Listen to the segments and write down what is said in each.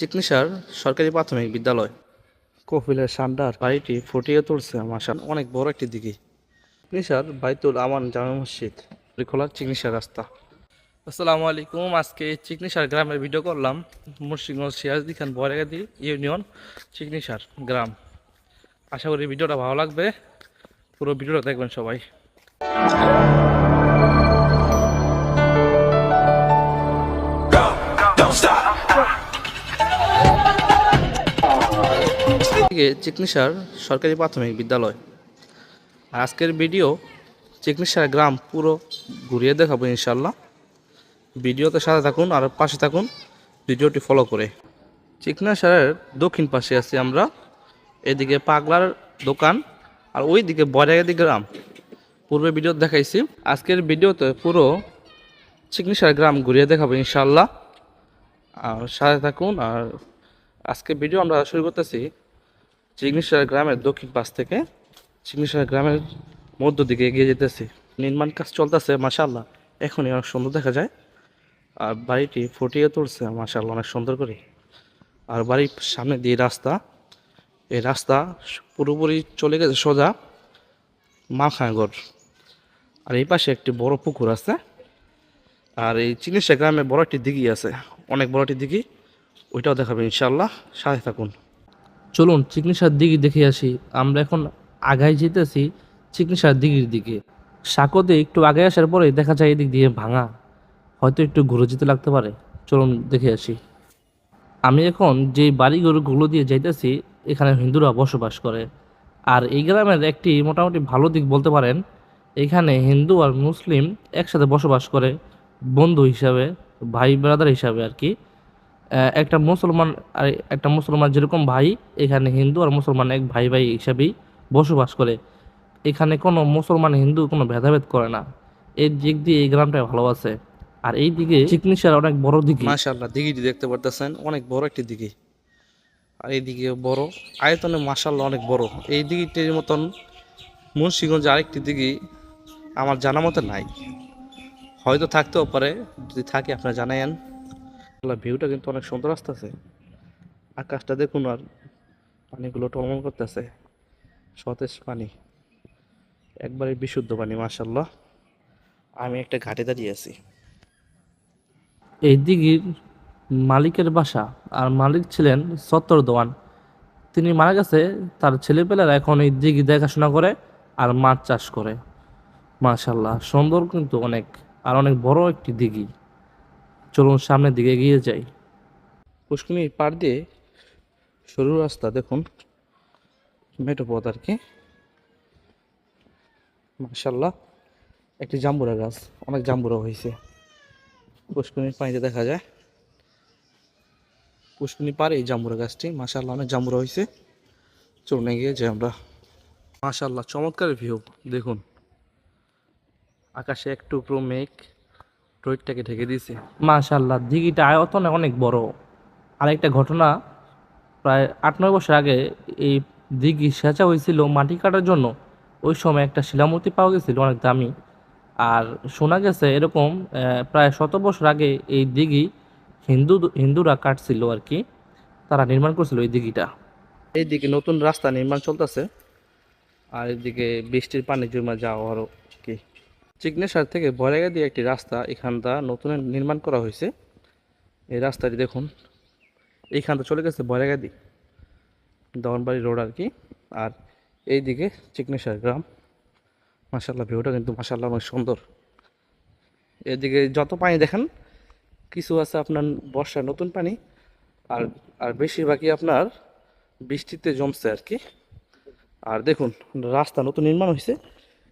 চিকনিসার সরকারি প্রাথমিক বিদ্যালয়। কফিলের সান্ডার। বাড়িটি ফুটিয়ে তুলছে মাসান অনেক বড় একটি দিঘি। চিকনিসার বাইতুল আমান জামা মসজিদ। খোলার চিকনিসার রাস্তা। আসসালামু আলাইকুম আজকে চিকনিসার গ্রামের ভিডিও করলাম। মুর্শিদগঞ্জ সিরাজদি খান বয়রাগাদি ইউনিয়ন চিকনিসার গ্রাম। আশা করি ভিডিওটা ভালো লাগবে। পুরো ভিডিওটা দেখবেন সবাই। থেকে চিকনিসার সরকারি প্রাথমিক বিদ্যালয়। আজকের ভিডিও চিকনিসার গ্রাম পুরো ঘুরিয়ে দেখাবো ইনশাল্লাহ ভিডিওতে সাথে থাকুন আর পাশে থাকুন, ভিডিওটি ফলো করে। চিকনাসারের দক্ষিণ পাশে আছি আমরা। এদিকে পাগলার দোকান আর ওই দিকে বয়রাগাদি গ্রাম। পূর্বে ভিডিও দেখাইছি। আজকের ভিডিওতে পুরো চিকনিসার গ্রাম ঘুরিয়ে দেখাবো ইনশাল্লাহ আর সাথে থাকুন আর আজকে ভিডিও আমরা শুরু করতেছি। চিগনিসার গ্রামের দক্ষিণ পাশ থেকে চিগনিসার গ্রামের মধ্য দিকে এগিয়ে যেতেছি। নির্মাণ কাজ চলতেছে মাসাল্লাহ এখনই অনেক সুন্দর দেখা যায়। আর বাড়িটি ফুটিয়ে তুলছে মাসাল্লাহ অনেক সুন্দর করে। আর বাড়ির সামনে দিয়ে রাস্তা। এই রাস্তা পুরোপুরি চলে গেছে সোজা মাখাগড় আর এই পাশে একটি বড় পুকুর আছে। আর এই চিকিৎসা গ্রামে বড় একটি দিঘি আছে। অনেক বড় একটি দিঘি। ওইটাও দেখাবে ইনশাল্লাহ সাথে থাকুন। চলুন চিকনিসার দিঘি দেখে আসি। আমরা এখন আগায় যেতেছি চিকনিসার দিঘির দিকে। সাঁকোতে একটু আগে আসার পরে দেখা যায় এদিক দিয়ে ভাঙা। হয়তো একটু ঘুরে যেতে লাগতে পারে। চলুন দেখে আসি। আমি এখন যে বাড়িঘরগুলো দিয়ে যাইতেছি, এখানে হিন্দুরা বসবাস করে। আর এই গ্রামের একটি মোটামুটি ভালো দিক বলতে পারেন, এখানে হিন্দু আর মুসলিম একসাথে বসবাস করে। বন্ধু হিসাবে ভাই ব্রাদার হিসাবে আর কি। একটা মুসলমান আর একটা মুসলমান যেরকম ভাই এখানে হিন্দু আর মুসলমান এক ভাই ভাই হিসাবেই বসবাস করে। এখানে কোনো মুসলমান হিন্দু কোনো ভেদাভেদ করে না। এই দিক দিয়ে এই গ্রামটা ভালো আছে। আর এই দিকে চিকনিসার অনেক বড় দিকে। মাশাআল্লাহ দিঘিটি দেখতে পারতেছেন অনেক বড় একটি দিঘি। আর এই দিকে বড় আয়তনে মাশাআল্লাহ অনেক বড়। এই দিঘিটির মতন মুন্সিগঞ্জে আরেকটি দিঘি আমার জানা মতো নাই। হয়তো থাকতেও পারে যদি থাকে আপনারা জানায়েন ভিউটা কিন্তু অনেক সুন্দর আসতেছে। আকাশটা দেখুন আর পানিগুলো টলমল করতেছে। সতেজ পানি। একবারে বিশুদ্ধ পানি মাশাল্লাহ আমি একটা ঘাটে দাঁড়িয়ে আছি। এই দিঘির মালিকের বাসা আর মালিক ছিলেন সত্তর দোয়ান। তিনি মারা গেছে, তার ছেলেপেলেরা এখন এই দিঘি দেখাশোনা করে আর মাছ চাষ করে। মাশাল্লাহ সুন্দর কিন্তু অনেক, আর অনেক বড় একটি দিঘি। চলুন সামনের দিকে এগিয়ে যাই। পুষ্কুনির পাড় দিয়ে সরু রাস্তা দেখুন। মেটো পথ আর কি। মাশাল্লাহ একটি জাম্বুরা গাছ, অনেক জাম্বুরা হয়েছে। পুষ্কুনির পানিতে দেখা যায়। পুষ্কুনি পারে এই জাম্বুরা গাছটি মাশাল্লাহ অনেক জাম্বুরা হয়েছে। চলুন এগিয়ে যাই আমরা। মাশাল্লাহ চমৎকার ভিউ দেখুন। আকাশে এক টুকরো মেঘ। রোদটাকে ঢেকে দিয়েছে। মাশাল্লাহ দিঘিটা আয়তনে অনেক বড়। আরেকটা ঘটনা, প্রায় আট, নয় বছর আগে এই দিঘি সেচা হয়েছিল মাটি কাটার জন্য। ওই সময় একটা শিলামূর্তি পাওয়া গেছিল, অনেক দামি। আর শোনা গেছে এরকম প্রায় শত বছর আগে এই দিঘি হিন্দু, হিন্দুরা কাটছিল আর কি। তারা নির্মাণ করছিল এই দিঘিটা। এইদিকে নতুন রাস্তা নির্মাণ চলতেছে। আর এদিকে বৃষ্টির পানি জমা যাওয়ারও কি চিকনেসার থেকে বরেগা দিয়ে একটি রাস্তা এখানটা নতুন নির্মাণ করা হয়েছে। এই রাস্তাটি দেখুন এইখানটা চলে গেছে বরেগাদি দমনবাড়ি রোড আর কি, আর এইদিকে চিকনেসার গ্রাম। মাসাল্লাহ ভিউটা কিন্তু মাসাল্লাহ অনেক সুন্দর। এদিকে যত পানি দেখেন, কিছু আছে আপনার বর্ষার নতুন পানি, আর আর বেশিরভাগই আপনার বৃষ্টিতে জমছে আর কি। আর দেখুন, রাস্তা নতুন নির্মাণ হয়েছে।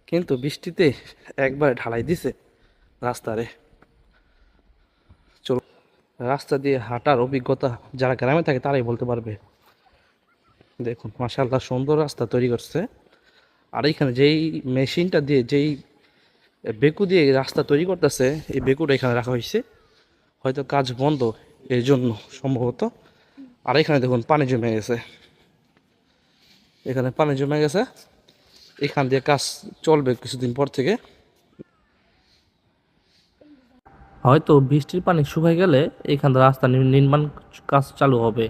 কিন্তু বৃষ্টিতে একবার ঢালাই দিছে রাস্তারে। চলো, রাস্তা দিয়ে হাঁটার অভিজ্ঞতা যারা গ্রামে থাকে তারাই বলতে পারবে। দেখুন মাসাল্লাহ সুন্দর রাস্তা তৈরি করছে। আর এইখানে যেই মেশিনটা দিয়ে, যেই বেকু দিয়ে রাস্তা তৈরি করতেছে, এই বেকুটা এখানে রাখা হয়েছে। হয়তো কাজ বন্ধ এর জন্য সম্ভবত। আর এখানে দেখুন, পানি জমে গেছে। এখানে পানি জমে গেছে। এখান দিয়ে কাজ চলবে কিছুদিন পর থেকে। হয়তো বৃষ্টির পানি শুকায় গেলে এখান থেকে রাস্তা নির- নির্মাণ কাজ চালু হবে।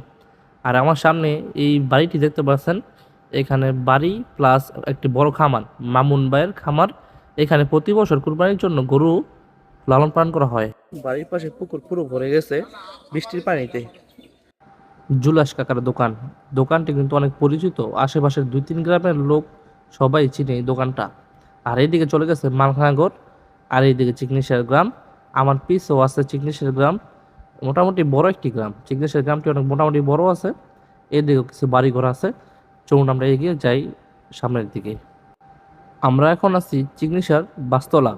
আর আমার সামনে এই বাড়িটি দেখতে পাচ্ছেন এখানে বাড়ি প্লাস একটি বড় খামার মামুন ভাইয়ের খামার। এখানে প্রতি বছর কুরবানির জন্য গরু লালন পালন করা হয়। বাড়ির পাশে পুকুর পুরো ভরে গেছে বৃষ্টির পানিতে। জুলাস কাকার দোকান। দোকানটি কিন্তু অনেক পরিচিত। আশেপাশের দুই তিন গ্রামের লোক সবাই চিনে এই দোকানটা। আর এইদিকে চলে গেছে মালখানাগর আর এইদিকে চিকনিশার গ্রাম। আমার পিসও আছে চিকনিশার গ্রাম, মোটামুটি বড় একটি গ্রাম। চিকনিশার গ্রামটি অনেক মোটামুটি বড় আছে, এদিকেও কিছু বাড়িঘর আছে। চলুন আমরা এগিয়ে যাই সামনের দিকে। আমরা এখন আছি চিকনিশার বাস্তলা।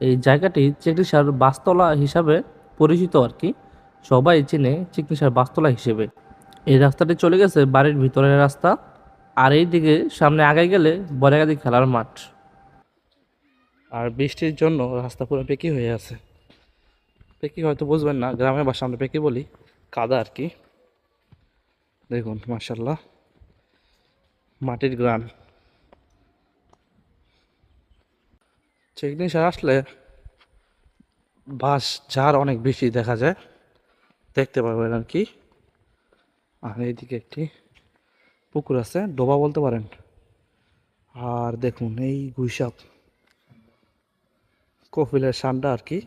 এই জায়গাটি চিকনিশার বাস্তলা হিসাবে পরিচিত আর কি। সবাই চিনে চিকনিশার বাস্তলা হিসেবে। এই রাস্তাটি চলে গেছে বাড়ির ভিতরের রাস্তা। আর এই দিকে সামনে আগে গেলে বরেগাদি খেলার মাঠ। আর বৃষ্টির জন্য রাস্তা পুরো পেকি হয়ে আছে। পেকি হয়তো বুঝবেন না, গ্রামের বাসা আমরা পেকি বলি, কাদা আর কি। দেখুন মার্শাল্লাহ মাটির গ্রাম চিকনিশার আসলে বাস, ঝাড় অনেক বেশি দেখা যায়। দেখতে পারবেন আর কি। আর এইদিকে একটি পুকুর আছে, ডোবা বলতে পারেন। আর দেখুন, এই গুইসাপ। কফিলের সান্ডা আর কি।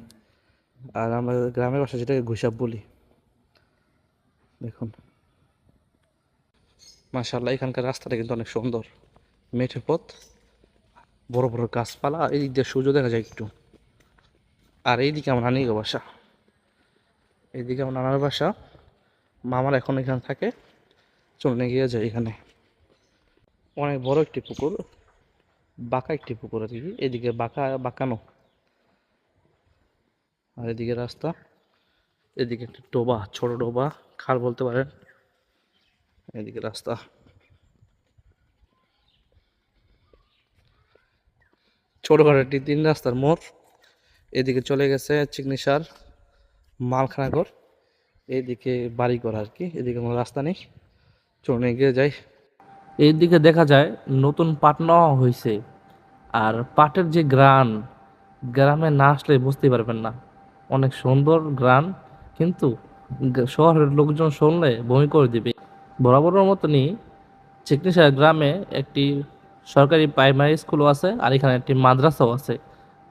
আর আমরা গ্রামের ভাষা যেটাকে গুইসাপ বলি। দেখুন। মাশাল্লাহ এখানকার রাস্তাটা কিন্তু অনেক সুন্দর। মেঠে পথ, বড় বড় গাছপালা এই দিক দিয়ে সূর্য দেখা যায় একটু। আর এইদিকে আমার নানির বাসা। এইদিকে আমার নানার বাসা। মামার এখন এখানে থাকে। চলে গিয়ে যায় এখানে। অনেক বড় একটি পুকুর, বাঁকা একটি পুকুর আর কি, এদিকে বাঁকা, বাঁকানো। আর এদিকে রাস্তা, এদিকে একটি ডোবা, ছোট ডোবা, খাল বলতে পারেন। এদিকে রাস্তা। ছোটখাটো একটি তিন রাস্তার মোড়, এদিকে চলে গেছে চিকনিসার মালখানাগর এইদিকে বাড়িঘর আর কি, এদিকে কোনো রাস্তা নেই। চলুন এগিয়ে যাই। এইদিকে দেখা যায় নতুন পাট নেওয়া হয়েছে আর পাটের যে গ্রান, গ্রামে না আসলে বুঝতে পারবেন না। অনেক সুন্দর গ্রান, কিন্তু শহরের লোকজন শুনলে বমি করে দিবে। বরাবরের মতনই চিকনিশার গ্রামে একটি সরকারি প্রাইমারি স্কুলও আছে আর এখানে একটি মাদ্রাসাও আছে,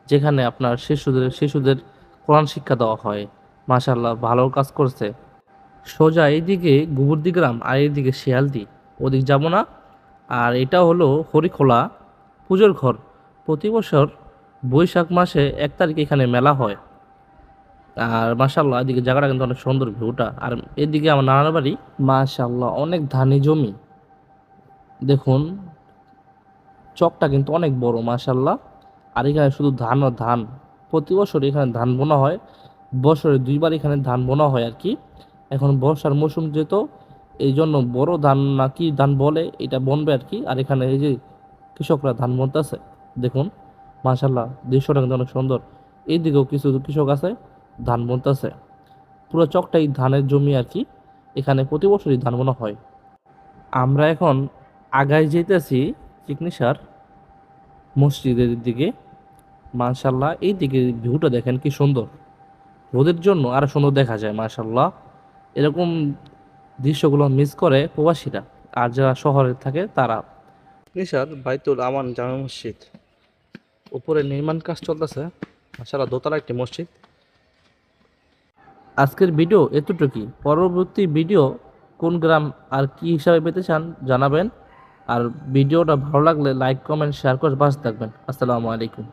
যেখানে আপনার শিশুদের শিশুদের কোরআন শিক্ষা দেওয়া হয়। মাশাল্লাহ ভালো কাজ করছে। সোজা এইদিকে গুবুরদি গ্রাম আর এইদিকে শিয়ালদি। ওদিক যাব না। আর এটা হলো হরিখোলা পুজোর ঘর। প্রতি বছর বৈশাখ মাসে এক তারিখে এখানে মেলা হয়। আর মাশাল্লাহ এদিকে জায়গাটা কিন্তু অনেক সুন্দর ভিউটা। আর এদিকে আমার নানার বাড়ি। মাশাল্লাহ অনেক ধানি জমি। দেখুন, চকটা কিন্তু অনেক বড় মাশাল্লাহ আর এখানে শুধু ধান আর ধান। প্রতি বছর এখানে ধান বোনা হয়। বছরে দুইবার এখানে ধান বোনা হয় আর কি। এখন বর্ষার মৌসুম যেত এই জন্য বড় ধান না কি ধান বলে, এটা বনবে আর কি। আর এখানে এই যে কৃষকরা ধান বুনতেছে, দেখুন মাশাল্লাহ দৃশ্যটা কিন্তু অনেক সুন্দর। এইদিকেও কিছু কৃষক আছে, ধান বুনতেছে। পুরো চকটাই ধানের জমি আর কি, এখানে প্রতি বছরই ধান বোনা হয়। আমরা এখন আগায় যেতেছি চিকনিসার মসজিদের দিকে। মাশাল্লাহ এই দিকে ভিউটা দেখেন কি সুন্দর। রোদের জন্য আরও সুন্দর দেখা যায় মাশাল্লাহ এরকম দৃশ্যগুলো মিস করে প্রবাসীরা। আর যারা শহরে থাকে তারা। নিশার বাইতুল আমান জামা মসজিদ। উপরে নির্মাণ কাজ চলতেছে। মাশাল্লাহ দোতলা একটি মসজিদ। আজকের ভিডিও এতটুকুই। পরবর্তী ভিডিও কোন গ্রাম আর কি হিসাবে পেতে চান জানাবেন। আর ভিডিওটা ভালো লাগলে লাইক কমেন্ট শেয়ার করে পাশে থাকবেন। আসসালামু আলাইকুম।